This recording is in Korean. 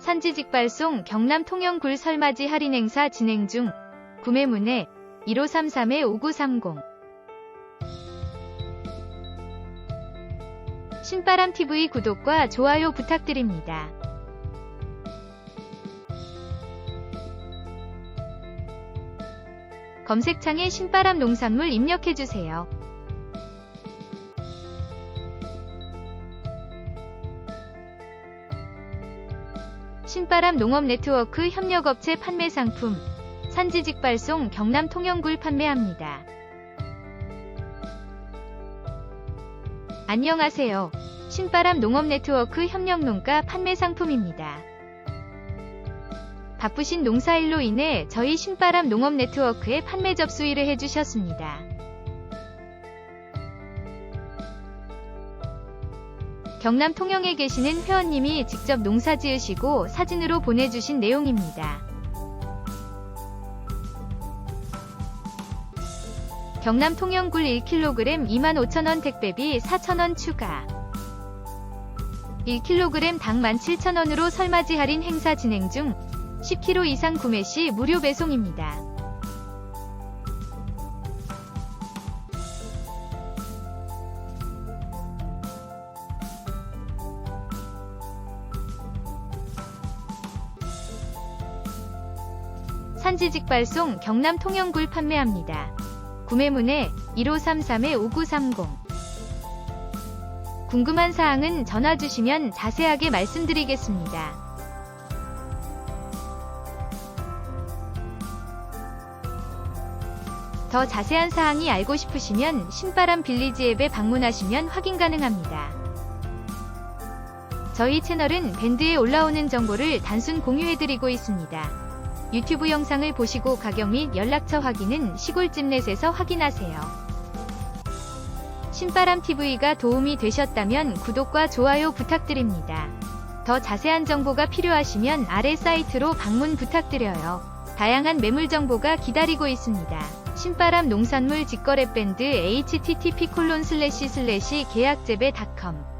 산지직발송 경남 통영굴 설맞이 할인 행사 진행 중. 구매 문의 1533-5930 신바람TV 구독과 좋아요 부탁드립니다. 검색창에 신바람 농산물 입력해주세요. 신바람 농업 네트워크 협력업체 판매 상품 산지직 발송 경남 통영굴 판매합니다. 안녕하세요. 신바람 농업 네트워크 협력 농가 판매 상품입니다. 바쁘신 농사일로 인해 저희 신바람 농업 네트워크에 판매 접수일을 해주셨습니다. 경남 통영에 계시는 회원님이 직접 농사 지으시고 사진으로 보내주신 내용입니다. 경남 통영굴 1kg 25,000원 택배비 4,000원 추가 1kg 당 17,000원으로 설맞이 할인 행사 진행 중 10kg 이상 구매 시 무료 배송입니다. 산지 직발송 경남 통영굴 판매합니다. 구매 문의 1533-5930 궁금한 사항은 전화 주시면 자세하게 말씀드리겠습니다. 더 자세한 사항이 알고 싶으시면 신바람 빌리지 앱에 방문하시면 확인 가능합니다. 저희 채널은 밴드에 올라오는 정보를 단순 공유해드리고 있습니다. 유튜브 영상을 보시고 가격 및 연락처 확인은 시골집넷에서 확인하세요. 신바람TV가 도움이 되셨다면 구독과 좋아요 부탁드립니다. 더 자세한 정보가 필요하시면 아래 사이트로 방문 부탁드려요. 다양한 매물 정보가 기다리고 있습니다. 신바람 농산물 직거래 밴드 http 계약재배닷컴